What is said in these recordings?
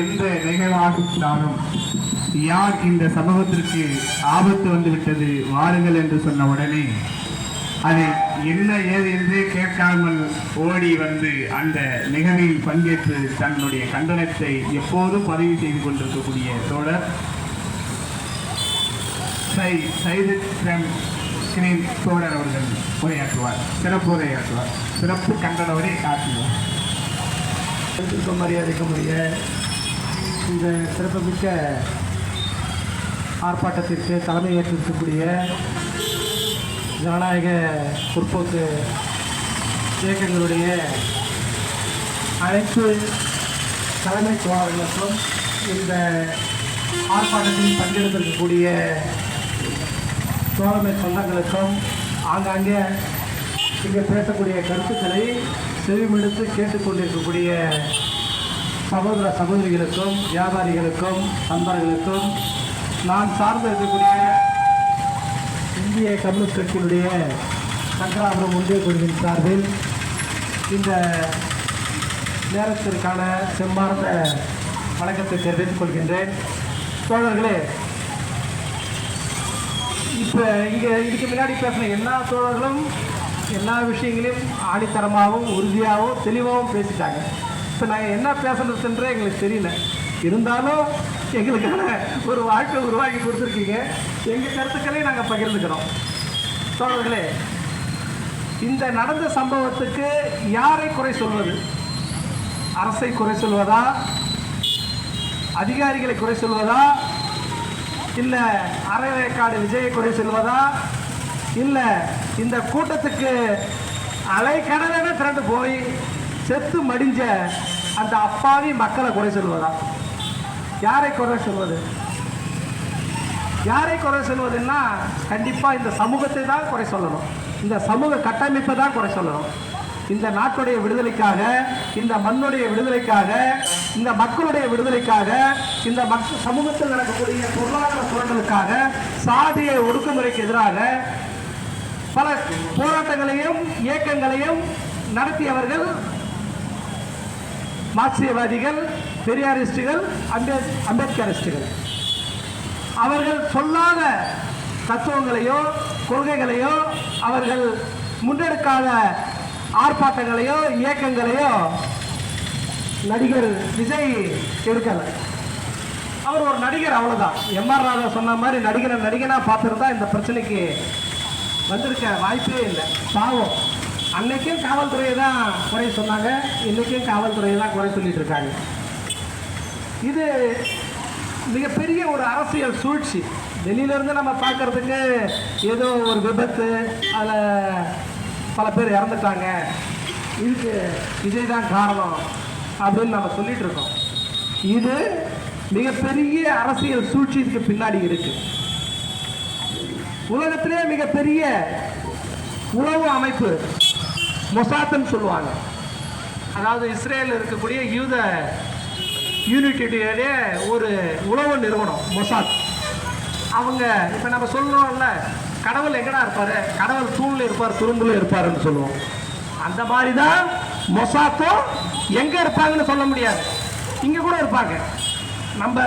எந்த நிகழ்வாகிவிட்டாலும் யார் இந்த சமூகத்திற்கு ஆபத்து வந்துவிட்டது வாருங்கள் என்று சொன்ன உடனே அது என்ன ஏது என்று கேட்காமல் ஓடி வந்து அந்த நிகழ்வில் பங்கேற்று தன்னுடைய கண்டனத்தை எப்போதும் பதிவு செய்து கொண்டிருக்கக்கூடிய தோழர் சை சைது தோழர் அவர்கள் உரையாற்றுவார். சிறப்பு உரையாற்றுவார். சிறப்பு கண்டன உரை ஆற்றுவார் மரியாதைக்குரிய இந்த சிறப்புமிக்க ஆர்ப்பாட்டத்திற்கு தலைமை ஏற்றிருக்கக்கூடிய ஜனநாயக முற்போக்கு இயக்கங்களுடைய அனைத்து தலைமை தோழர்களுக்கும் இந்த ஆர்ப்பாட்டத்தில் பங்கெடுத்திருக்கக்கூடிய தோழமை சொந்தங்களுக்கும் ஆங்காங்கே இங்கே பேசக்கூடிய கருத்துக்களை செவிமெடுத்து கேட்டுக்கொண்டிருக்கக்கூடிய சகோதர சகோதரிகளுக்கும் வியாபாரிகளுக்கும் நண்பர்களுக்கும் நான் சார்ந்து இருக்கக்கூடிய இந்திய கம்யூனிஸ்ட் கட்சியினுடைய சங்கராபுரம் ஒன்றிய குழுவின் சார்பில் இந்த நேரத்திற்கான செம்மார்ந்த வணக்கத்தை தெரிவித்துக் கொள்கின்றேன். தோழர்களே இப்போ இங்கே இதுக்கு முன்னாடி பேசின எல்லா தோழர்களும் எல்லா விஷயங்களையும் ஆணித்தரமாகவும் உறுதியாகவும் தெளிவாகவும் பேசிட்டாங்க. இப்போ நாங்கள் என்ன பேசணுன்றே எங்களுக்கு தெரியல. இருந்தாலும் எங்களுக்கான ஒரு வாழ்க்கை உருவாக்கி கொடுத்துருக்கீங்க. எங்கள் கருத்துக்களையும் நாங்கள் பகிர்ந்துக்கிறோம். தோழர்களே இந்த நடந்த சம்பவத்துக்கு யாரை குறை சொல்வது? அரசை குறை சொல்வதா? அதிகாரிகளை குறை சொல்வதா? இல்லை அரைவேக்காடு விஜயை குறை சொல்வதா? இல்லை இந்த கூட்டத்துக்கு அலைக்கடலென திரண்டு போய் செத்து மடிஞ்ச அந்த அப்பாவி மக்களை குறை சொல்வதா யாரை குறை சொல்வது? யாரை குறை சொல்வதுன்னா கண்டிப்பாக இந்த சமூகத்தை தான் குறை சொல்லணும். இந்த சமூக கட்டமைப்பை தான் குறை சொல்லணும். இந்த நாட்டுடைய விடுதலைக்காக இந்த மண்ணுடைய விடுதலைக்காக இந்த மக்களுடைய விடுதலைக்காக இந்த மக் சமூகத்தில் நடக்கக்கூடிய பொருளாதார சுரண்டலுக்காக சாதிய ஒடுக்குமுறைக்கு எதிராக பல போராட்டங்களையும் இயக்கங்களையும் நடத்தியவர்கள் மார்க்சியவாதிகள் பெரியாரிஸ்டுகள் அம்பே அம்பேத்கரிஸ்டுகள். அவர்கள் சொல்லாத தத்துவங்களையோ கொள்கைகளையோ அவர்கள் முன்னெடுக்காத ஆர்ப்பாட்டங்களையோ இயக்கங்களையோ நடிகர் விஜய் எடுக்கலை. அவர் ஒரு நடிகர் அவ்வளோதான் எம்ஆர் ராதா சொன்ன மாதிரி நடிகரை நடிகனாக பார்த்துருந்தா இந்த பிரச்சனைக்கு வந்திருக்க வாய்ப்பே இல்லை. பாவம். அன்னைக்கும் காவல்துறையை தான் குறை சொன்னாங்க. இன்னைக்கும் காவல்துறையை தான் குறை சொல்லிட்டு இருக்காங்க. இது மிகப்பெரிய ஒரு அரசியல் சூழ்ச்சி. வெளியிலேருந்து நம்ம பார்க்கறதுக்கு ஏதோ ஒரு விபத்து அதில் பல பேர் இறந்துட்டாங்க. இதுக்கு இதே தான் காரணம் அப்படின்னு நம்ம சொல்லிட்டு இருக்கோம். இது மிகப்பெரிய அரசியல் சூழ்ச்சி இதுக்கு பின்னாடி இருக்கு. உலகத்திலே மிகப்பெரிய உளவு அமைப்பு மொசாத்துன்னு சொல்லுவாங்க. அதாவது இஸ்ரேலில் இருக்கக்கூடிய யூத யூனிட்டியுடைய ஒரு உணவு நிறுவனம் மொசாத். அவங்க இப்போ நம்ம சொல்லுவோம்ல கடவுள் எங்கடா இருப்பார்? கடவுள் தூணில் இருப்பார் துரும்புல இருப்பாருன்னு சொல்லுவோம். அந்த மாதிரி தான் மொசாத்தும் எங்கே இருப்பாங்கன்னு சொல்ல முடியாது. இங்கே கூட இருப்பாங்க. நம்ம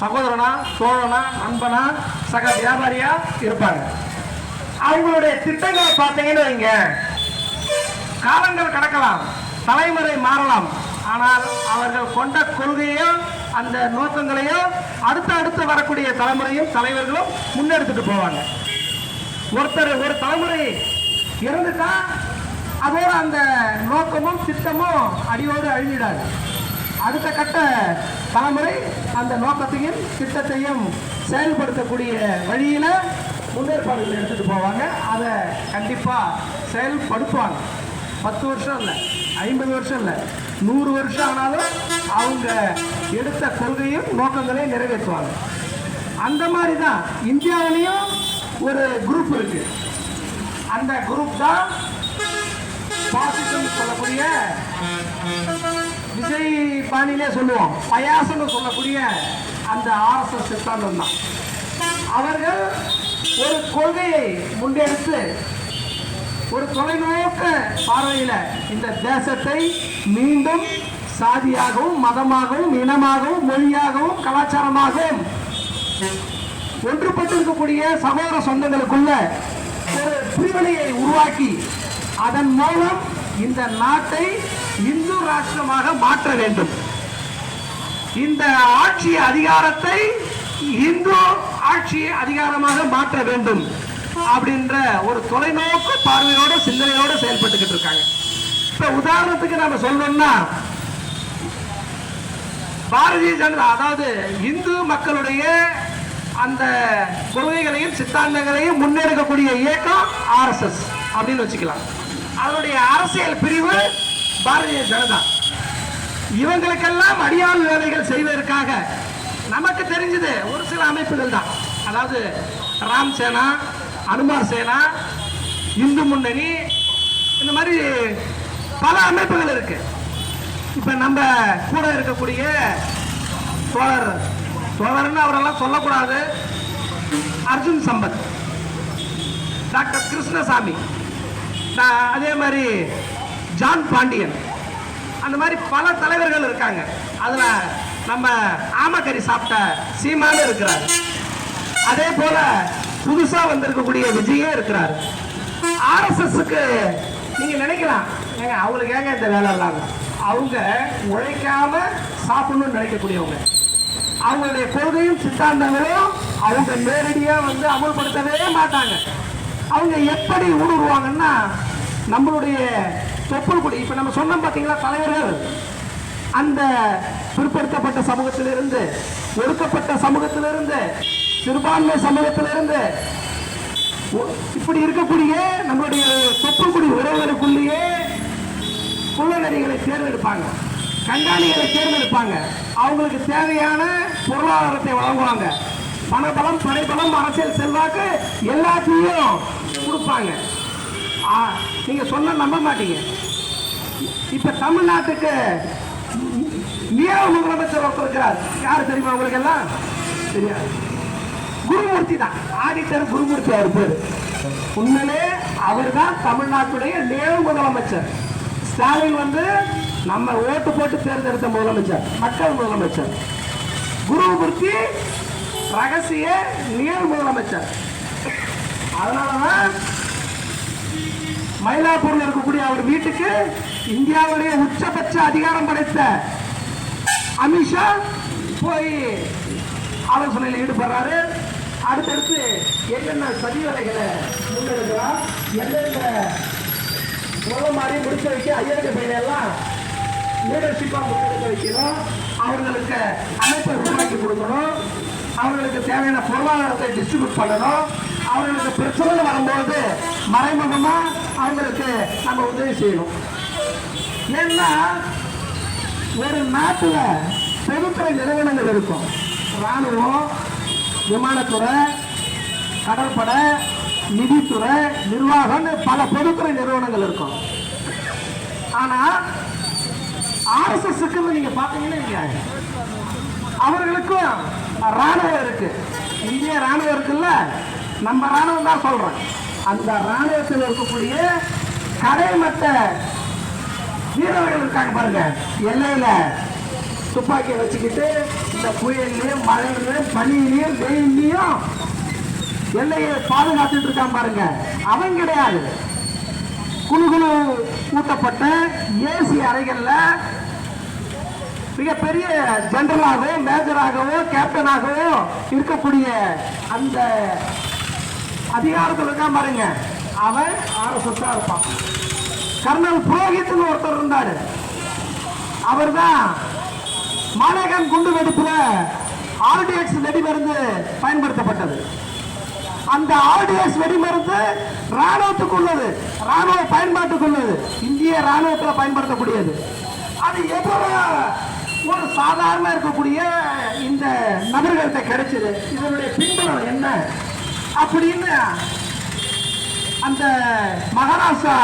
சகோதரனா தோழனா நண்பனா சக வியாபாரியா இருப்பாங்க. அவங்களுடைய திட்டங்களை பார்த்தீங்கன்னு வைங்க. காலங்கள் கடக்கலாம் தலைமுறை மாறலாம். ஆனால் அவர்கள் கொண்ட கொள்கையும் அந்த நோக்கங்களையும் அடுத்த அடுத்து வரக்கூடிய தலைமுறையும் தலைவர்களும் முன்னெடுத்துட்டு போவாங்க. ஒருத்தர் ஒரு தலைமுறை இருந்துட்டா அதோட அந்த நோக்கமும் திட்டமும் அடியோடு அழிஞ்சிடாது. அடுத்த கட்ட தலைமுறை அந்த நோக்கத்தையும் திட்டத்தையும் செயல்படுத்தக்கூடிய வழியில் முன்னேற்பாடுகள் எடுத்துகிட்டு போவாங்க. அதை கண்டிப்பாக செயல்படுத்துவாங்க. பத்து வருஷம் இல்லை ஐம்பது வருஷம் இல்லை. நூறு வருஷம் ஆனாலும் அவங்க எடுத்த கொள்கையும் நோக்கங்களையும் நிறைவேற்றுவாங்க. அந்த மாதிரி தான் இந்தியாவிலையும் ஒரு குரூப் இருக்கு. அந்த குரூப் தான் பாசிசம் சொல்லக்கூடிய விஜய் பாணியிலே சொல்லுவோம். பயாசம்னு சொல்லக்கூடிய அந்த ஆர்எஸ்எஸ் சித்தாந்தம் தான் அவர்கள் ஒரு கொள்கையை முன்னெடுத்து ஒரு தொலைநோக்க பார்வையில் இந்த தேசத்தை மீண்டும் சாதியாகவும் மதமாகவும் இனமாகவும் மொழியாகவும் கலாச்சாரமாகவும் ஒன்றுபட்டிருக்கக்கூடிய சகோதர சொந்தங்களுக்குள்ள ஒரு பிரிவினையை உருவாக்கி அதன் மூலம் இந்த நாட்டை இந்து ராஷ்டிரமாக மாற்ற வேண்டும். இந்த ஆட்சி அதிகாரத்தை இந்து ஆட்சி அதிகாரமாக மாற்ற வேண்டும். அப்படின்ற ஒரு தொலைநோக்கு பார்வையோட சிந்தனையோட செயல்பட்டுக்கிட்டு இருக்காங்க. இப்ப உதாரணத்துக்கு நம்ம சொல்லணும்னா பாரதிய ஜனதா அதாவது இந்து மக்களுடைய அந்த கொள்கைகளையும் சித்தாந்தங்களையும் முன்னெடுக்கக்கூடிய இயக்கம் ஆர்எஸ்எஸ் அப்படின்னு வச்சுக்கலாம். அதனுடைய அரசியல் பிரிவு பாரதிய ஜனதா. இவங்களுக்கெல்லாம் அடியாள் வேலைகள் செய்வதற்காக நமக்கு தெரிஞ்சது ஒரு சில அமைப்புகள் தான். அதாவது ராம் சேனா அனுமார் சேனா இந்து முன்னணி இந்த மாதிரி பல அமைப்புகள் இருக்கு. இப்ப நம்ம கூட இருக்கக்கூடிய தோழர் தோழர்னு அவரெல்லாம் சொல்லக்கூடாது. அர்ஜுன் சம்பத் டாக்டர் கிருஷ்ணசாமி அதே மாதிரி ஜான் பாண்டியன் அந்த மாதிரி பல தலைவர்கள் இருக்காங்க. அதில் நம்ம ஆமக்கறி சாப்பிட்ட சீமானு இருக்கிறார். அதே போல புதுசா வந்திருக்கக்கூடிய விஜயே இருக்கிறார். ஆர்எஸ்எஸ்க்கு நீங்க நினைக்கலாம். ஏங்க அவங்களுக்கு ஏங்க இந்த வேலை இல்லாம? அவங்க உழைக்காம சாப்பிடணும்னு நினைக்கக்கூடியவங்க. அவங்களுடைய கொள்கையும் சித்தாந்தங்களும் அவங்க நேரடியாக வந்து அமல்படுத்தவே மாட்டாங்க. அவங்க எப்படி ஊடுருவாங்கன்னா நம்மளுடைய தொப்புள் குடி இப்போ நம்ம சொன்னோம் பார்த்தீங்களா தலைவர்கள். அந்த பிற்படுத்தப்பட்ட சமூகத்திலிருந்து ஒடுக்கப்பட்ட சமூகத்திலிருந்து சிறுபான்மை சமூகத்திலிருந்து இப்படி இருக்கக்கூடிய நம்மளுடைய தொப்புக்குடி உறவுகளுக்குள்ளேயே குள்ளநரிகளை தேர்ந்தெடுப்பாங்க. கண்காணிகளை தேர்ந்தெடுப்பாங்க. அவங்களுக்கு தேவையான பொருளாதாரத்தை வழங்குவாங்க. பணபலம் படைபலம் அரசியல் செல்வாக்கு எல்லாத்தையும் கொடுப்பாங்க. ஆ, நீங்க சொன்ன நம்ப மாட்டீங்க. இப்ப தமிழ்நாட்டுக்கு நியம முதலமைச்சர் ஒருத்தர் இருக்கிறார். யார் தெரியுமா உங்களுக்கு எல்லாம்? தெரியாது. குருமூர்த்தி தான். ஆடிட்டர் குருமூர்த்தி அவர் பேர். உண்மையிலே அவர் தான் தமிழ்நாட்டுடைய நேரு முதலமைச்சர். ஸ்டாலின் வந்து நம்ம ஓட்டு போட்டு தேர்ந்தெடுத்த முதலமைச்சர் மக்கள் முதலமைச்சர். குருமூர்த்தி ரகசிய நேரு முதலமைச்சர். அதனாலதான் மயிலாப்பூர்ல இருக்கக்கூடிய அவர் வீட்டுக்கு இந்தியாவுடைய உச்சபட்ச அதிகாரம் படைத்த அமித்ஷா போய் ஆலோசனையில் ஈடுபடுறாரு. அடுத்தடுத்து என்னென்ன சதிவலைகளை முன்னெடுக்கிறார் எந்தெந்த முதல் மாதிரி முடிச்ச வைக்க ஐயருக்கு பையனெல்லாம் லீடர்ஷிப்பாக முன்னெடுக்க வைக்கணும் அவர்களுக்கு அமைப்பை உருவாக்கி கொடுக்கணும். அவர்களுக்கு தேவையான பொருளாதாரத்தை டிஸ்ட்ரிபியூட் பண்ணணும். அவர்களுக்கு பிரச்சனை வரும்போது மறைமுகமாக அவங்களுக்கு நம்ம உதவி செய்யணும். ஏன்னா ஒரு நாட்டில் பொதுத்துறை நிறுவனங்கள் இருக்கும். ராணுவம் விமானத்துறை கடற்படை நிதித்துறை நிர்வாகம்னு பல பொதுத்துறை நிறுவனங்கள் இருக்கும். ஆனா ஆர்எஸ்எஸ்க்கு நீங்க பாத்தீங்கன்னா அவர்களுக்கும் ராணுவம் இருக்கு. இந்திய ராணுவம் இருக்குல்ல? நம்ம ராணுவம் தான் சொல்றோம். அந்த ராணுவத்தில் இருக்கக்கூடிய கடைமட்ட வீரர்கள் இருக்காங்க பாருங்க. எல்லையில துப்பாக்கியை வச்சுக்கிட்டு இந்த புயல்லையும் மழையிலையும் பனியிலையும் வெயிலையும் எல்லையை பாதுகாத்துட்டு இருக்கான் பாருங்க. அவன் கிடையாது. குழு குழு ஊட்டப்பட்ட ஏசி அறைகளில் மிகப்பெரிய ஜெனரலாகவோ மேஜராகவோ கேப்டனாகவோ இருக்கக்கூடிய அந்த அதிகாரத்தில் இருக்கான் பாருங்க. அவன் ஆர்எஸ்எஸ் இருப்பான். கர்னல் புரோஹித்னு ஒருத்தர் இருந்தார். அவர் தான் மாநகன் குண்டு வெடிப்புல ஆர்டிஎக்ஸ் வெடிமருந்து பயன்படுத்தப்பட்டது. அந்த ஆர்டிஎஸ் வெடிமருந்து ராணுவத்துக்கு உள்ளது ராணுவ பயன்பாட்டுக்கு உள்ளது இந்திய ராணுவத்தில் பயன்படுத்தக்கூடியது. அது எவ்வளவு ஒரு சாதாரண இருக்கக்கூடிய இந்த நபர்கள்ட்ட கிடைச்சது. இதனுடைய பின்புலம் என்ன? அப்படின்னு அந்த மகாராஷ்டிரா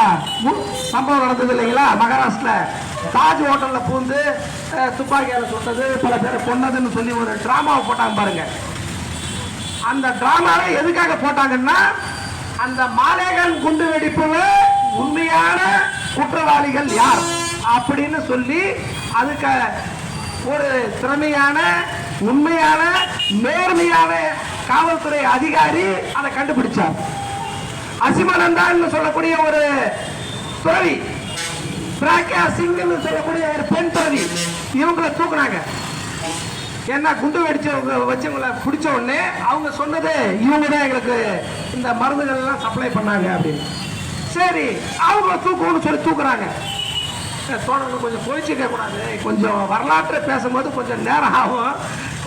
சம்பவம் நடந்தது இல்லைங்களா? மகாராஷ்டிரா தாஜ் ஹோட்டலில் பூந்து துப்பாக்கியால் துப்பாக்கியால சுட்டது பல பேர் கொன்னதுன்னு சொல்லி ஒரு ட்ராமாவை போட்டாங்க பாருங்க. அந்த டிராமாவை எதுக்காக போட்டாங்கன்னா அந்த மாலேகன் குண்டு வெடிப்புல உண்மையான குற்றவாளிகள் யார் அப்படின்னு சொல்லி அதுக்கு ஒரு திறமையான உண்மையான நேர்மையான காவல்துறை அதிகாரி அதை கண்டுபிடிச்சார். அசிமானந்தான்னு சொல்லக்கூடிய ஒரு துறவி பிராக்யா சிங்னு சொல்லக்கூடிய ஒரு பெண் துறவி இவங்களை தூக்குனாங்க. ஏன்னா குண்டு வெடிச்சவங்க வச்சவங்கள பிடிச்ச உடனே அவங்க சொன்னது இவங்க தான் எங்களுக்கு இந்த மருந்துகளெல்லாம் சப்ளை பண்ணாங்க அப்படின்னு. சரி அவங்கள தூக்கணும்னு சொல்லி தூக்குறாங்க. தோழர்கள் கொஞ்சம் போயிச்சுக்க கூடாது. கொஞ்சம் வரலாற்றை பேசும்போது கொஞ்சம் நேரம் ஆகும்.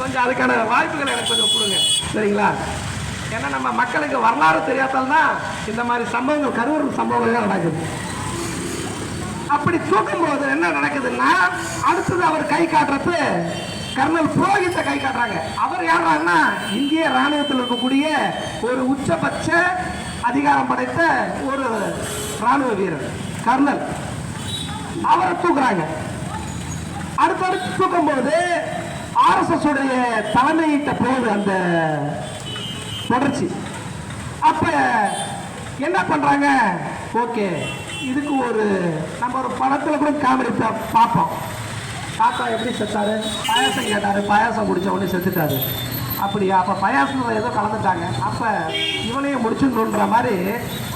கொஞ்சம் அதுக்கான வாய்ப்புகளை எனக்கு கொஞ்சம் கொடுங்க. சரிங்களா? ஏன்னா நம்ம மக்களுக்கு வரலாறு தெரியாதால் தான் இந்த மாதிரி சம்பவங்கள் கரூர் சம்பவங்கள் நடக்குது. அப்படி தூக்கும் போது என்ன நடக்குதுன்னா அடுத்தது அவர் கை காட்டுறது கர்னல் புரோகித்தை கை காட்டுறாங்க. அவர் யாருன்னா இந்திய ராணுவத்தில் இருக்கக்கூடிய ஒரு உச்சபட்ச அதிகாரம் படைத்த ஒரு ராணுவ வீரர் கர்னல். அவரை தூக்குறாங்க. அடுத்தடுத்து தூக்கும்போது ஆர்எஸ்எஸ் உடைய தலைமையிட்ட போகுது அந்த தொடர்ச்சி. அப்ப என்ன பண்றாங்க? ஓகே. இதுக்கு ஒரு நம்ம ஒரு படத்துல கூட காமெடி பார்ப்போம். தாத்தா எப்படி செத்தாரு? பாயாசம் கேட்டாரு. பாயாசம் குடிச்ச உடனே செத்துட்டாரு. அப்படியா? அப்ப பாயாசம் ஏதோ கலந்துட்டாங்க. அப்ப இவனையும் முடிச்சுடணுன்ற மாதிரி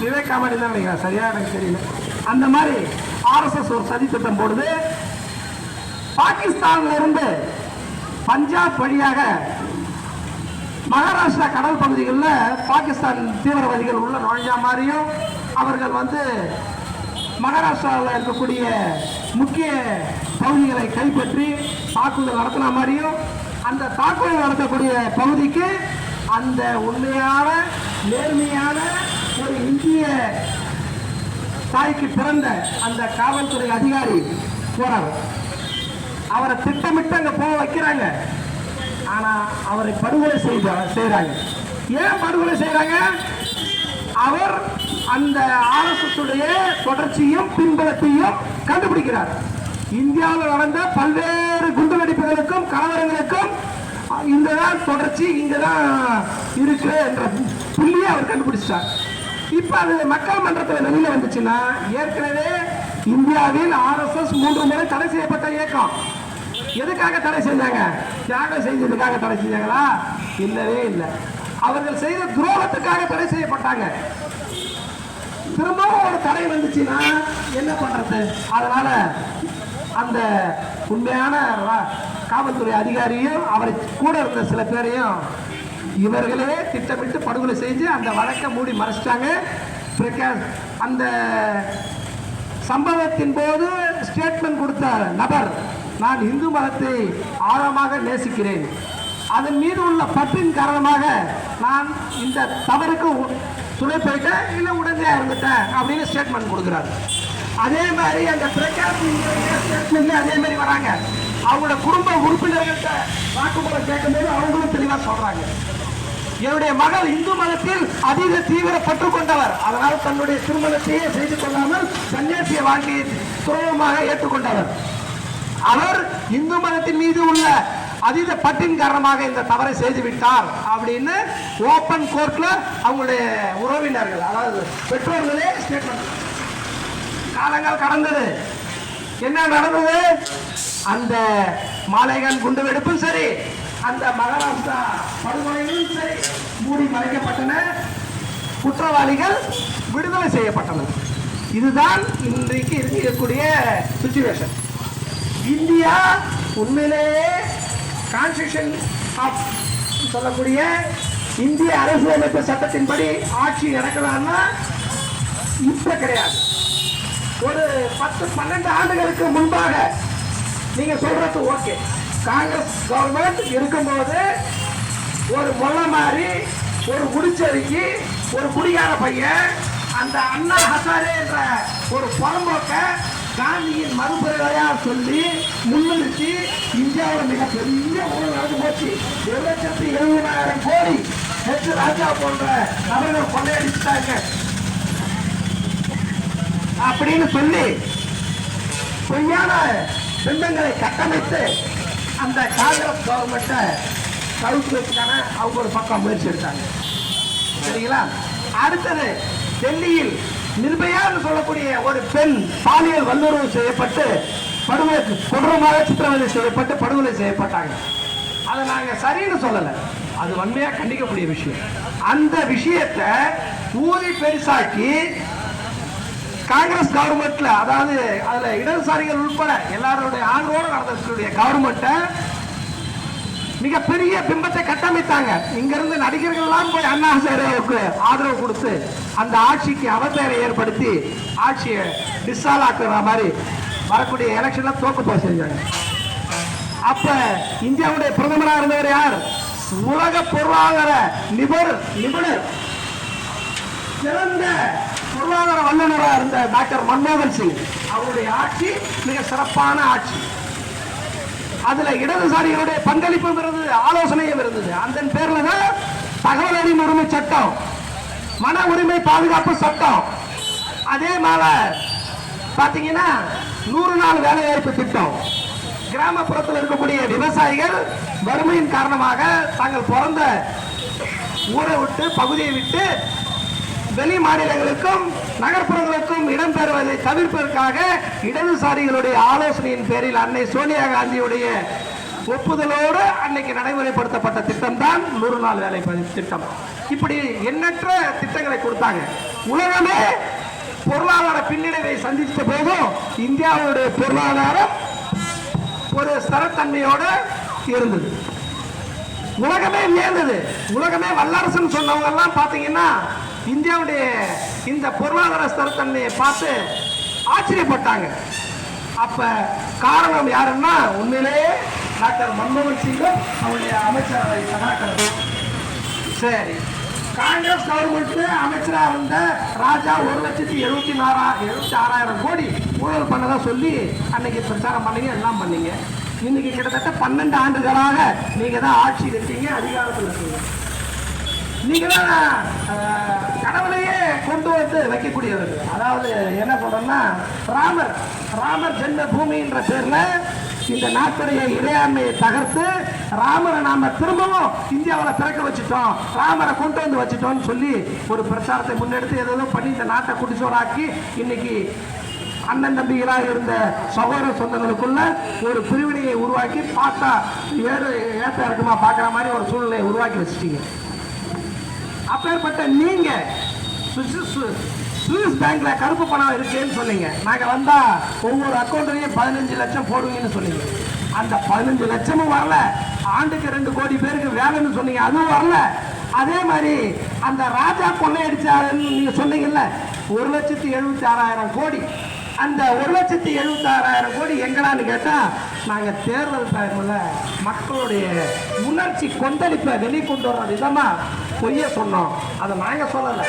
விவேக் காமெடி தான் நினைக்கிறேன். சரியா எனக்கு தெரியல. அந்த மாதிரி ஆர்எஸ்எஸ் ஒரு சதி திட்டம் போடுது. பாகிஸ்தான்ல இருந்து பஞ்சாப் வழியாக மகாராஷ்டிரா கடல் பகுதிகளில் பாகிஸ்தான் தீவிரவாதிகள் உள்ள நுழைஞ்ச மாதிரியும் அவர்கள் வந்து மகாராஷ்டிராவில் இருக்கக்கூடிய முக்கிய பகுதிகளை கைப்பற்றி தாக்குதல் நடத்தின மாதிரியும் அந்த தாக்குதல் நடத்தக்கூடிய பகுதிக்கு அந்த உண்மையான நேர்மையான ஒரு இந்திய தாய்க்கு பிறந்த அந்த காவல்துறை அதிகாரி போறார். அவரை திட்டமிட்டு அங்கே போக வைக்கிறாங்க. ஆனா அவரை படுகொலை செய்த செய்கிறாங்க ஏன் படுகொலை செய்கிறாங்க அவர் அந்த ஆர்எஸ்எஸ் தொடர்ச்சியும் பின்பலத்தையும் கண்டுபிடிக்கிறார். இந்தியாவில் நடந்த பல்வேறு குண்டுவெடிப்புகளுக்கும் கலவரங்களுக்கும் இந்த தான் தொடர்ச்சி இங்கதான் இருக்கு என்ற புள்ளியை அவர் கண்டுபிடிச்சிட்டார். இப்ப அது மக்கள் மன்றத்தில் வெளியில வந்துச்சுன்னா ஏற்கனவே இந்தியாவில் ஆர்எஸ்எஸ் மூன்று முறை தடை செய்யப்பட்ட இயக்கம். எதுக்காக தடை செஞ்சாங்க? தியாகம் செஞ்சதுக்காக தடை செஞ்சாங்களா? இல்லவே இல்லை. அவர்கள் செய்த துரோகத்துக்காக தடை செய்யப்பட்டாங்க. திரும்பவும் ஒரு தடை வந்துச்சுன்னா என்ன பண்றது? அதனால அந்த உண்மையான காவல்துறை அதிகாரியும் அவரை கூட இருந்த சில பேரையும் இவர்களே திட்டமிட்டு படுகொலை செஞ்சு அந்த வழக்கை மூடி மறைச்சிட்டாங்க. பிரகாஷ் அந்த சம்பவத்தின் போது ஸ்டேட்மெண்ட் கொடுத்த நபர் நான் இந்து மதத்தை ஆழமாக நேசிக்கிறேன். அதன் மீது உள்ள பற்றின் காரணமாக நான் இந்த தவறுக்கு துணை போயிட்டேன் இல்லை உடனே இருந்துட்டேன் அப்படின்னு ஸ்டேட்மெண்ட் கொடுக்குறாரு. அதே மாதிரி அந்த பிரகாஷ் அதே மாதிரி வராங்க. அவங்களோட குடும்ப உறுப்பினர்கள்ட்ட வாக்குமூலம் கேட்கும்போது அவங்களும் தெளிவாக சொல்றாங்க. என்னுடைய மகள் இந்து மதத்தில் அதீத தீவிர பற்று கொண்டவர். அதனால் தன்னுடைய திருமணத்தையே செய்து கொள்ளாமல் சன்னியாசிய வாழ்க்கையை துரோகமாக ஏற்றுக்கொண்டவர். அவர் இந்து மதத்தின் மீது உள்ள அதீத பற்றின் காரணமாக இந்த தவறை செய்து விட்டார் அப்படின்னு ஓப்பன் கோர்ட்ல அவங்களுடைய உறவினர்கள் அதாவது பெற்றோர்களே ஸ்டேட்மெண்ட் காலங்கள் கடந்தது. என்ன நடந்தது? அந்த மாலைகான் குண்டுவெடுப்பும் சரி அந்த மகாராஷ்டிரா படுகொலைகளும் சரி மூடி மறைக்கப்பட்டன. குற்றவாளிகள் விடுதலை செய்யப்பட்டனர். இதுதான் இன்றைக்கு இருக்கக்கூடிய சுச்சுவேஷன் இந்தியா உண்மையிலேயே கான்ஸ்டியூஷன் ஆஃப் சொல்லக்கூடிய இந்திய அரசியலமைப்பு சட்டத்தின்படி ஆட்சி நடக்கலாம்னா இப்ப கிடையாது. ஒரு பத்து பன்னெண்டு ஆண்டுகளுக்கு முன்பாக நீங்க சொல்றது ஓகே. காங்கிரஸ் கவர்மெண்ட் இருக்கும்போது ஒரு முல்லை மாதிரி ஒரு முடிச்சதுக்கு ஒரு குடிகார பையன் அந்த அண்ணா ஹசாரே என்ற ஒரு புறம்போக்க காந்தியின் மறுபிறவையா சொல்லி முன்னிறுத்தி இந்தியாவில் மிகப்பெரிய ஊழல் நடந்து போச்சு. ஒரு லட்சத்தி எழுபதாயிரம் கோடி ஹெச் ராஜா போன்ற நபர்கள் கொள்ளையடிச்சிட்டாங்க. அப்படின்னு சொல்லி பொய்யான பிம்பங்களை கட்டமைத்து அந்த காங்கிரஸ் கவர்மெண்ட்டை வச்சுக்கான அவங்க ஒரு பக்கம் முயற்சி எடுத்தாங்க. சரிங்களா? அடுத்தது டெல்லியில் நிர்பயான்னு சொல்லக்கூடிய ஒரு பெண் பாலியல் வல்லுறவு செய்யப்பட்டு படுகொலை கொடூரமாக சித்திரவதை செய்யப்பட்டு படுகொலை செய்யப்பட்டாங்க. அதை நாங்கள் சரின்னு சொல்லலை. அது வன்மையாக கண்டிக்கக்கூடிய விஷயம். அந்த விஷயத்தை ஊதி பெருசாக்கி காங்கிரஸ் கவர்மெண்ட்ல அதாவது அதில் இடதுசாரிகள் உட்பட எல்லாருடைய ஆண்டோடு நடந்தக்கூடிய கவர்மெண்ட்டை மிகப்பெரிய பிம்பத்தை கட்டமைத்தாங்க. இங்கிருந்து நடிகர்கள் எல்லாம் போய் அண்ணா ஹசாரேவுக்கு ஆதரவு கொடுத்து அந்த ஆட்சிக்கு அவப்பெயரை ஏற்படுத்தி ஆட்சியை டிஸ்சால் ஆக்குற மாதிரி வரக்கூடிய எலெக்ஷன்ல தோக்க போக செஞ்சாங்க. அப்ப இந்தியாவுடைய பிரதமராக இருந்தவர் யார்? உலக பொருளாதார நிபுணர் நிபுணர். சிறந்த பொருளாதார வல்லுநராக இருந்த டாக்டர் மன்மோகன் சிங். அவருடைய ஆட்சி மிக சிறப்பான ஆட்சி. அதுல இடதுசாரிகளுடைய பங்களிப்பும் இருந்தது ஆலோசனையும் இருந்தது. அந்த பேர்ல தான் தகவல் அறியும் உரிமை சட்டம் மன உரிமை பாதுகாப்பு சட்டம். அதே மேல பாத்தீங்கன்னா நூறு நாள் வேலை வாய்ப்பு திட்டம். கிராமப்புறத்தில் இருக்கக்கூடிய விவசாயிகள் வறுமையின் காரணமாக தாங்கள் பிறந்த ஊரை விட்டு பகுதியை விட்டு வெளி மாநிலங்களுக்கும் நகர்ப்புறங்களுக்கும் இடம்பெறுவதை தவிர்ப்பதற்காக இடதுசாரிகளுடைய ஆலோசனையின் பேரில் அன்னை சோனியா காந்தியுடைய ஒப்புதலோடு அன்னைக்கு நடைமுறைப்படுத்தப்பட்ட திட்டம் தான் நூறு நாள் வேலை திட்டம். இப்படி எண்ணற்ற திட்டங்களை கொடுத்தாங்க. உலகமே பொருளாதார பின்னடைவை சந்தித்த போதும் இந்தியாவுடைய பொருளாதாரம் ஒரு ஸ்திரத்தன்மையோடு இருந்தது. உலகமே வியந்தது உலகமே வல்லரசுன்னு சொன்னவங்க எல்லாம் பார்த்தீங்கன்னா இந்தியாவுடைய இந்த பொருளாதார ஸ்தரத்தன்மையை பார்த்து ஆச்சரியப்பட்டாங்க. அப்ப காரணம் யாருன்னா உண்மையிலேயே டாக்டர் மன்மோகன் சிங்கும் அவருடைய அமைச்சரவை சகாக்கள் சரி காங்கிரஸ் கவர்மெண்ட்ல அமைச்சராக இருந்த ராஜா ஒரு லட்சத்தி எழுபத்தி நாலாயிரம் எழுபத்தி ஆறாயிரம் கோடி ஊழல் பண்ணதா சொல்லி அன்னைக்கு பிரச்சாரம் பண்ணீங்க எல்லாம் பண்ணீங்க. இன்னைக்கு கிட்டத்தட்ட பன்னெண்டு ஆண்டுகளாக நீங்க தான் ஆட்சி இருக்கீங்க அதிகாரத்தில் இருக்கீங்க. நீங்க தான் கடவுளையே கொண்டு வந்து வைக்கக்கூடியவர்கள். அதாவது என்ன சொல்றோம்னா ராமர் ராமர் ஜென்ம பூமின்ற பேர்ல இந்த நாட்டுடைய இறையாண்மையை தகர்த்து ராமரை நாம திரும்பவும் இந்தியாவில் பிறக்க வச்சுட்டோம் ராமரை கொண்டு வந்து வச்சுட்டோம்னு சொல்லி ஒரு பிரச்சாரத்தை முன்னெடுத்து ஏதோ பண்ணி இந்த நாட்டை குடிசோராக்கி இன்னைக்கு அண்ணன் தம்பிகளாக இருந்த சகோதர சொந்தங்களுக்குள்ள ஒரு பிரிவினையை உருவாக்கி பார்த்தா ஏறு ஏற்ற இருக்குமா பார்க்குற மாதிரி ஒரு சூழ்நிலையை உருவாக்கி வச்சுட்டீங்க. அப்பேற்பட்ட நீங்க சுவிஸ் சுவிஸ் பேங்க்ல கருப்பு பணம் இருக்குன்னு சொன்னீங்க. நாங்க வந்தா ஒவ்வொரு அக்கௌண்ட்லயும் பதினஞ்சு லட்சம் போடுவீங்கன்னு சொன்னீங்க. அந்த பதினஞ்சு லட்சமும் வரல. ஆண்டுக்கு ரெண்டு கோடி பேருக்கு வேலைன்னு சொன்னீங்க. அதுவும் வரல. அதே மாதிரி அந்த ராஜா கொள்ளையடிச்சாருன்னு நீங்க சொன்னீங்கல்ல ஒரு லட்சத்தி எழுபத்தி ஆறாயிரம் கோடி. அந்த ஒரு லட்சத்தி எழுபத்தாறாயிரம் கோடி எங்கடான்னு கேட்டால் நாங்கள் தேர்தல் டைமில் மக்களுடைய உணர்ச்சி கொந்தளிப்பை வெளிக்கொண்டு வர விதமாக பொய்ய சொன்னோம். அதை நாங்கள் சொல்லலை.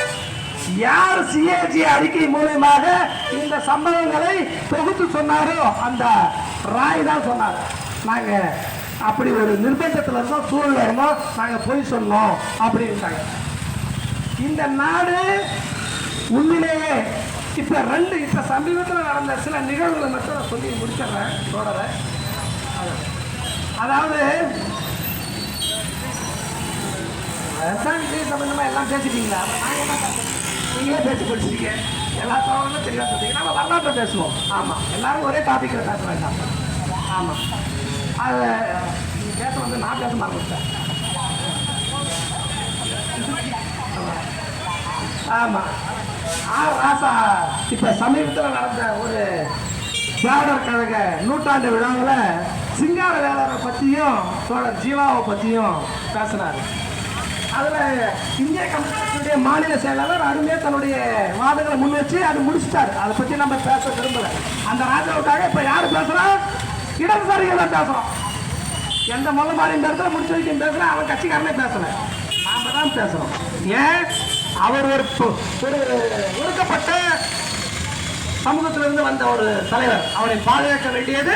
யார் சிஏஜி அறிக்கை மூலயமாக இந்த சம்பவங்களை தொகுத்து சொன்னாரோ அந்த ராய் தான் சொன்னார். நாங்கள் அப்படி ஒரு நிர்பந்தத்தில் இருந்தோம் சூழல் இருந்தோம் நாங்கள் பொய் சொன்னோம் அப்படின்ட்டாங்க இந்த நாடு உண்மையிலேயே இப்போ ரெண்டு இப்போ சமீபத்தில் நடந்த சில நிகழ்வுகளை மட்டும் நான் சொல்லி முடிச்சிடுறேன் தொடர அதாவது விவசாயம் இது எல்லாம் பேசிட்டீங்களா? அப்ப என்ன நீங்களே பேசி படிச்சிருக்கீங்க எல்லா தகவலும் தெளிவாக சொல்றீங்க. நம்ம வரலாற்றை பேசுவோம். ஆமாம் எல்லாரும் ஒரே டாபிக்ல பேச வேண்டாம். ஆமாம் அது நீங்கள் பேச வந்து நான் பேச மறந்துட்டேன். ஆமாம் ராசா இப்போ சமீபத்தில் நடந்த ஒரு திராவிடர் கழக நூற்றாண்டு விழாவில் சிங்கார வேலரை பற்றியும் தோழர் ஜீவாவை பற்றியும் பேசினார். அதில் இந்திய கம்யூனிஸ்டுடைய மாநில செயலாளர் அருமையாக தன்னுடைய வாதங்களை முன் வச்சு அது முடிச்சிட்டார். அதை பற்றி நம்ம பேச விரும்பல. அந்த ராஜாவுக்காக இப்போ யார் பேசுகிறா இடதுசாரிகள் தான் பேசுகிறோம் எந்த முள்ள மாதிரி முடிச்சு வைக்கும் பேசுகிறேன் அவன் கட்சிக்காரனே பேசலை. நாம் தான் பேசுகிறோம் ஏன்? அவர் ஒரு ஒரு ஒடுக்கப்பட்ட சமூகத்திலிருந்து வந்த ஒரு தலைவர். அவரை பாதுகாக்க வேண்டியது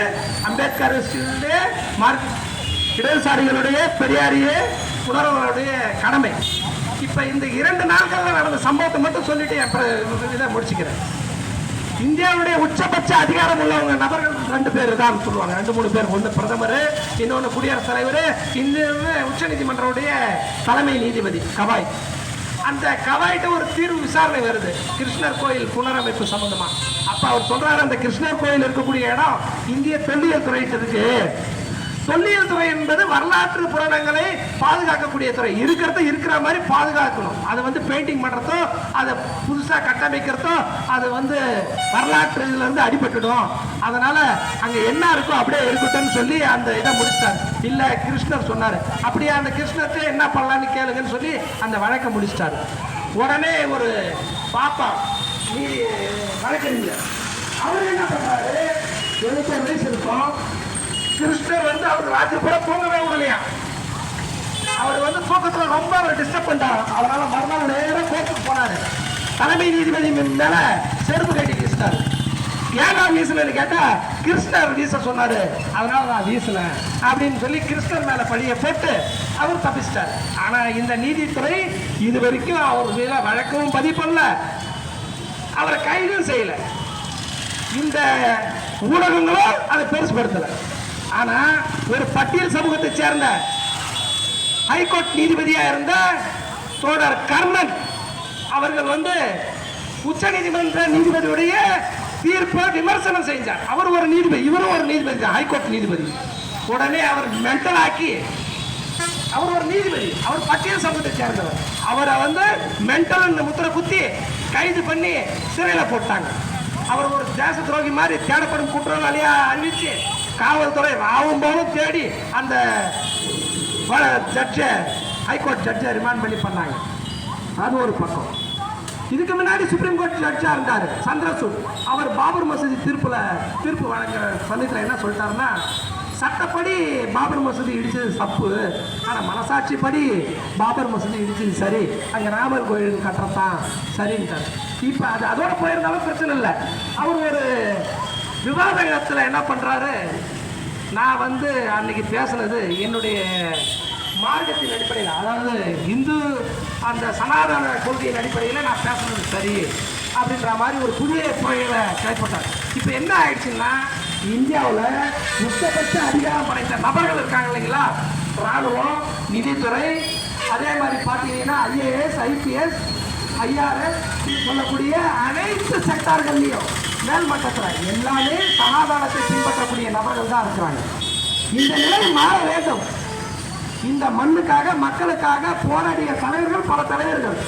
அம்பேத்கர் மார்க் இடதுசாரிகளுடைய பெரியாரியே உணர்வுகளுடைய கடமை. இப்போ இந்த இரண்டு நாட்களில் நடந்த சம்பவத்தை மட்டும் சொல்லிட்டு இதை முடிச்சுக்கிறேன். இந்தியாவுடைய உச்சபட்ச அதிகாரம் உள்ளவங்க நபர்கள் ரெண்டு பேர் தான் சொல்லுவாங்க. ரெண்டு மூணு பேர். ஒன்று பிரதமர் இன்னொன்று குடியரசுத் தலைவர். இன்னொன்று உச்சநீதிமன்றவுடைய தலைமை நீதிபதி கவாய். அந்த கவாயிட்ட ஒரு தீர்வு விசாரணை வருது. கிருஷ்ணர் கோயில் புனரமைப்பு சம்பந்தமா. அப்ப அவர் சொல்றாரு அந்த கிருஷ்ணர் கோயில் இருக்கக்கூடிய இடம் இந்திய தொல்லியல் துறையிட்டு இருக்கு தொல்லியல் துறை என்பது வரலாற்று புராணங்களை பாதுகாக்கக்கூடிய துறை. இருக்கிறத இருக்கிற மாதிரி பாதுகாக்கணும். அதை வந்து பெயிண்டிங் பண்ணுறதோ அதை புதுசாக கட்டமைக்கிறதோ அது வந்து வரலாற்று இதுலேருந்து அடிபட்டுடும். அதனால் அங்கே என்ன இருக்கோ அப்படியே இருக்கட்டும்னு சொல்லி அந்த இதை முடிச்சிட்டார் இல்லை கிருஷ்ணர் சொன்னார். அப்படியே அந்த கிருஷ்ணத்தை என்ன பண்ணலான்னு கேளுங்கன்னு சொல்லி அந்த வழக்கை முடிச்சிட்டாரு. உடனே ஒரு பாப்பா நீ வழக்கறிஞர். அவர் என்ன பண்றாரு? எழுபது வயசு இருக்கும். கிருஷ்ணர் வந்து அவர் ராத்திரி கூட தூங்கவே விடலையா? அவர் வந்து தூக்கத்துல ரொம்ப அவர் டிஸ்டர்ப் பண்ணிட்டாரு? அதனால மறுநாள் நேரம் கோர்ட்டுக்கு போனாரு. தலைமை நீதிபதி மேல செருப்பு கட்டி வீசினாரு ஏன்டா வீசலன்னு கேட்டா கிருஷ்ணர் வீச சொன்னாரு. அதனால நான் வீசல அப்படின்னு சொல்லி கிருஷ்ணர் மேல பழிய போட்டு அவர் தப்பிச்சிட்டார். ஆனா இந்த நீதித்துறை இது வரைக்கும் அவர் மேல வழக்கமும் பதிவு பண்ணல. அவரை கைதும் செய்யல. இந்த ஊடகங்களும் அதை பெருசுபடுத்தலை. ஆனா ஒரு பட்டியல் சமூகத்தை சேர்ந்த ஹைகோர்ட் நீதிபதியா இருந்த தோழர் கர்ணன் அவர்கள் வந்து உச்ச நீதிமன்ற நீதிபதியுடைய தீர்ப்பை விமர்சனம் செஞ்சார். அவர் ஒரு நீதிபதி இவரும் ஒரு நீதிபதி தான் ஹைகோர்ட் நீதிபதி. உடனே அவர் மென்டல் ஆக்கி அவர் ஒரு நீதிபதி அவர் பட்டியல் சமூகத்தை சேர்ந்தவர். அவரை வந்து மென்டல் முத்திரை குத்தி கைது பண்ணி சிறையில் போட்டாங்க. அவர் ஒரு தேச துரோகி மாதிரி தேடப்படும் குற்றவாளியாக அறிவித்து காவல்துறை ராவும் போலும் தேடி அந்த ஜட்ஜை ஹைகோர்ட் ஜட்ஜை ரிமாண்ட் பண்ணி பண்ணாங்க. அது ஒரு பக்கம். இதுக்கு முன்னாடி சுப்ரீம் கோர்ட் ஜட்ஜாக இருந்தார் சந்திரசூட். அவர் பாபர் மசூதி தீர்ப்பில் தீர்ப்பு வழங்குற சமயத்தில் என்ன சொல்லிட்டாருன்னா சட்டப்படி பாபர் மசூதி இடிச்சது தப்பு ஆனால் மனசாட்சிப்படி பாபர் மசூதி இடிச்சது சரி அங்கே ராமர் கோயில் கட்டுறதான் சரின்ட்டார். இப்போ அது அதோட போயிருந்தாலும் பிரச்சனை இல்லை. அவர் ஒரு விவாதத்தில் என்ன பண்ணுறாரு நான் வந்து அன்னைக்கு பேசுனது என்னுடைய மார்க்கத்தின் அடிப்படையில் அதாவது இந்து அந்த சனாதன கொள்கையின் அடிப்படையில் நான் பேசுனது சரி அப்படின்ற மாதிரி ஒரு புதிய முறைகளை கைப்பட்டார் இப்போ என்ன ஆயிடுச்சுன்னா இந்தியாவில் உச்சபட்ச அதிகாரம் படைத்த நபர்கள் இருக்காங்க இல்லைங்களா? ராணுவம் நிதித்துறை அதே மாதிரி பார்த்தீங்கன்னா ஐஏஎஸ் ஐபிஎஸ் ஐஆர்எஸ் சொல்லக்கூடிய அனைத்து செக்டார்கள்லையும் மேல்மட்டத்தில் எல்லாமே சமாதானத்தை பின்பற்றக்கூடிய நபர்கள் தான் இருக்கிறாங்க. இந்த நிலை மாற வேண்டும் இந்த மண்ணுக்காக மக்களுக்காக போராடிய தலைவர்கள் பல தலைவர்கள்.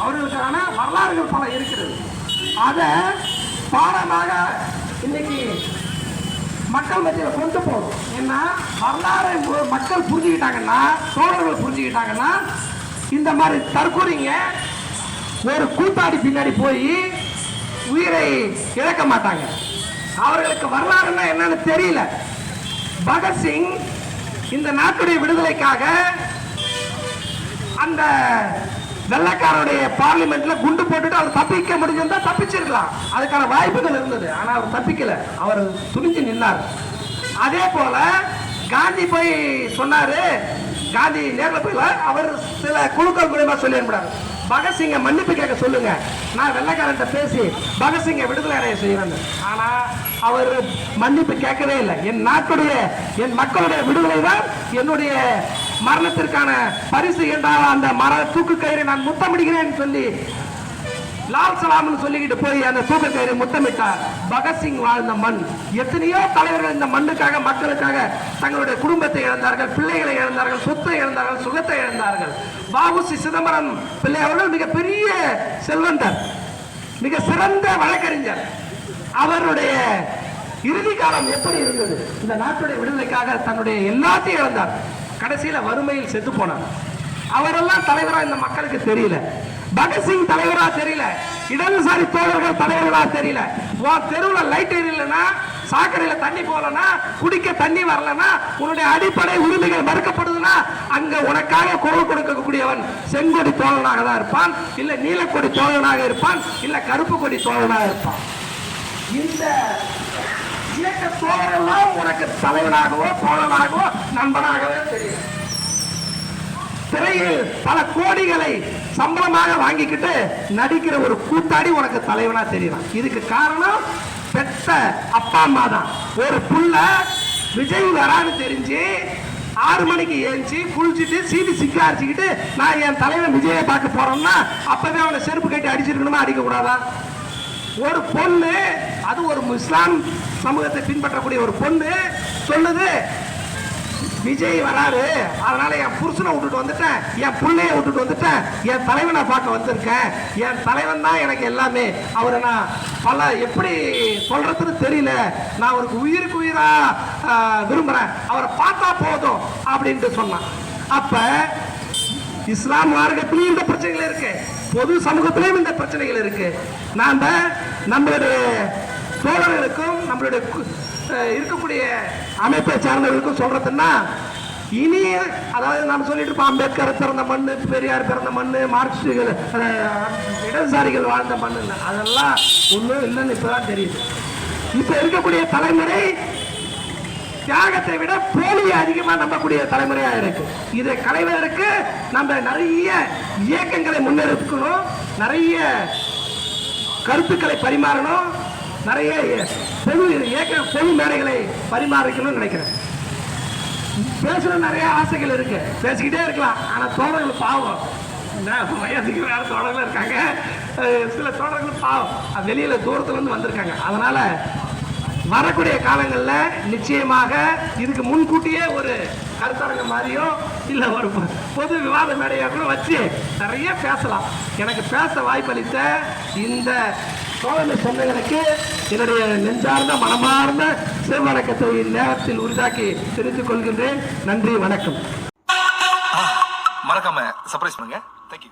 அவர்களுக்கான வரலாறுகள் பல இருக்கிறது. அதை பாடமாக இன்னைக்கு மக்கள் மத்தியில் கொண்டு போகும் ஏன்னா வரலாறு மக்கள் புரிஞ்சுக்கிட்டாங்கன்னா தோழர்கள் புரிஞ்சுக்கிட்டாங்கன்னா இந்த மாதிரி தற்கொலைங்க ஒரு கூத்தாடி பின்னாடி போய் உயிரை இழக்க மாட்டாங்க. அவர்களுக்கு வரலாறுன்னா என்னன்னு தெரியல. பகத்சிங் இந்த நாட்டுடைய விடுதலைக்காக அந்த வெள்ளக்காரனுடைய பார்லிமெண்ட்ல குண்டு போட்டுட்டு அவர் தப்பிக்க முடிஞ்சிருந்தா தப்பிச்சிருக்கலாம். அதுக்கான வாய்ப்புகள் இருந்தது. ஆனா அவர் தப்பிக்கல. அவர் துணிஞ்சு நின்னார். அதே போல காந்தி போய் சொன்னாரு. காந்தி நேரில் போயில அவர் சில குழுக்கள் மூலயமா சொல்லி பகத்சிங்கை மன்னிப்பு கேட்க சொல்லுங்க. நான் வெள்ளைக்காரன்ட்ட பேசி பகத்சிங்கை விடுதலை அடைய செய்யறேன்னு. ஆனா அவர் மன்னிப்பு கேட்கவே இல்லை. என் நாட்டுடைய என் மக்களுடைய விடுதலை தான் என்னுடைய மரணத்திற்கான பரிசு என்றால் அந்த மர தூக்கு கயிறை நான் முத்தமிடுகிறேன் சொல்லி லால் சலாம்னு சொல்லிக்கிட்டு போய் அந்த தூக்க கயிறை முத்தமிட்டார். பகத்சிங் வாழ்ந்த மண். எத்தனையோ தலைவர்கள் இந்த மண்ணுக்காக மக்களுக்காக தங்களுடைய குடும்பத்தை இழந்தார்கள் பிள்ளைகளை இழந்தார்கள் சொத்தை இழந்தார்கள் சுகத்தை இழந்தார்கள். வாவுசி சிதம்பரம் பிள்ளை அவர்கள் மிகப்பெரிய செல்வந்தர் மிக சிறந்த வழக்கறிஞர். அவருடைய இறுதி காலம் எப்படி இருந்தது? இந்த நாட்டுடைய விடுதலைக்காக தன்னுடைய எல்லாத்தையும் இழந்தார். கடைசியில் வறுமையில் செத்து போனார். அவரெல்லாம் தலைவராக இந்த மக்களுக்கு தெரியல. பகத்சிங் தலைவரா தெரியல இடதுசாரி தோழர்கள் தலைவர்களா தெரியல. உன் தெருவில் லைட் எரியலனா சாக்கடையில தண்ணி போகலனா குடிக்க தண்ணி வரலனா உன்னுடைய அடிப்படை உரிமைகள் மறுக்கப்படுதுன்னா அங்க உனக்காக குரல் கொடுக்கக்கூடியவன் செங்கொடி தோழனாக தான் இருப்பான் இல்ல நீலக்கொடி தோழனாக இருப்பான் இல்ல கருப்பு கொடி தோழனாக இருப்பான். இந்த இயக்க தோழர்கள்லாம் உனக்கு தலைவனாகவோ தோழனாகவோ நண்பனாகவோ தெரியும். திரையில் பல கோடிகளை சம்பளமாக வாங்கிக்கிட்டு நடிக்கிற ஒரு கூத்தாடி உனக்கு தலைவனா தெரியலாம் இதுக்கு காரணம் பெத்த அப்பா அம்மா தான். ஒரு புள்ள விஜய் வரான்னு தெரிஞ்சு ஆறு மணிக்கு ஏஞ்சி குளிச்சுட்டு சீடி சிக்கா அடிச்சுக்கிட்டு நான் என் தலைவன் விஜயை பார்க்க போறோம்னா அப்பவே அவனை செருப்பு கட்டி அடிச்சிருக்கணுமா? அடிக்க கூடாதா ஒரு பொண்ணு அது ஒரு இஸ்லாம் சமூகத்தை பின்பற்றக்கூடிய ஒரு பொண்ணு சொல்லுது விஜய் வராரு. அதனால என் புருஷனை விட்டுட்டு வந்துட்டேன். என் பிள்ளைய விட்டுட்டு வந்துட்டேன். என் தலைவனை பார்க்க வந்திருக்கேன். என் தலைவன் தான் எனக்கு எல்லாமே. அவரை நான் பல எப்படி சொல்றதுன்னு தெரியல. நான் அவருக்கு உயிருக்கு உயிரா விரும்புறேன். அவரை பார்த்தா போதும் அப்படின்ட்டு சொன்னான். அப்ப இஸ்லாம் மார்க்கத்திலையும் இந்த பிரச்சனைகள் இருக்கு. பொது சமூகத்திலையும் இந்த பிரச்சனைகள் இருக்கு. நாம நம்மளுடைய தோழர்களுக்கும் நம்மளுடைய கு- இருக்கக்கூடிய அமைப்பை சார்ந்தவர்களுக்கும் சொல்றதுன்னா இனி அதாவது நாம் சொல்லிட்டு இருப்போம் அம்பேத்கர் பிறந்த மண்ணு பெரியார் பிறந்த மண்ணு மார்க்சிகள் இடதுசாரிகள் வாழ்ந்த மண்ணு அதெல்லாம் ஒன்றும் இல்லைன்னு இப்பதான் தெரியுது. இப்ப இருக்கக்கூடிய தலைமுறை தியாகத்தை விட போலியை அதிகமா நம்பக்கூடிய தலைமுறையா இருக்கு. இதை களைவதற்கு நம்ம நிறைய இயக்கங்களை முன்னெடுக்கணும் நிறைய கருத்துக்களை பரிமாறணும் நிறைய பொது ஏக்க பொது மேடைகளை பரிமாறிக்கணும்னு நினைக்கிறேன். பேசணும் நிறைய ஆசைகள் இருக்கு. பேசிக்கிட்டே இருக்கலாம். ஆனா தோழர்கள் பாவம். வயதுக்கு வேற தோழர்கள் இருக்காங்க. சில தோழர்கள் பாவம். வெளியில் வெளியில தூரத்துல இருந்து வந்திருக்காங்க. அதனால வரக்கூடிய காலங்களில் நிச்சயமாக இதுக்கு முன்கூட்டியே ஒரு கருத்தரங்கம் மாதிரியோ இல்லை ஒரு பொது விவாத மேடையாக கூட வச்சு நிறைய பேசலாம். எனக்கு பேச வாய்ப்பளித்த இந்த சோழனை சொன்னதற்கு என்னுடைய நெஞ்சார்ந்த மனமார்ந்த சிறுவணக்கத்தை நேரத்தில் உரிதாக்கி தெரிவித்துக் கொள்கின்றேன். நன்றி வணக்கம். மறக்காம சர்ப்ரைஸ் பண்ணுங்க. தேங்க்யூ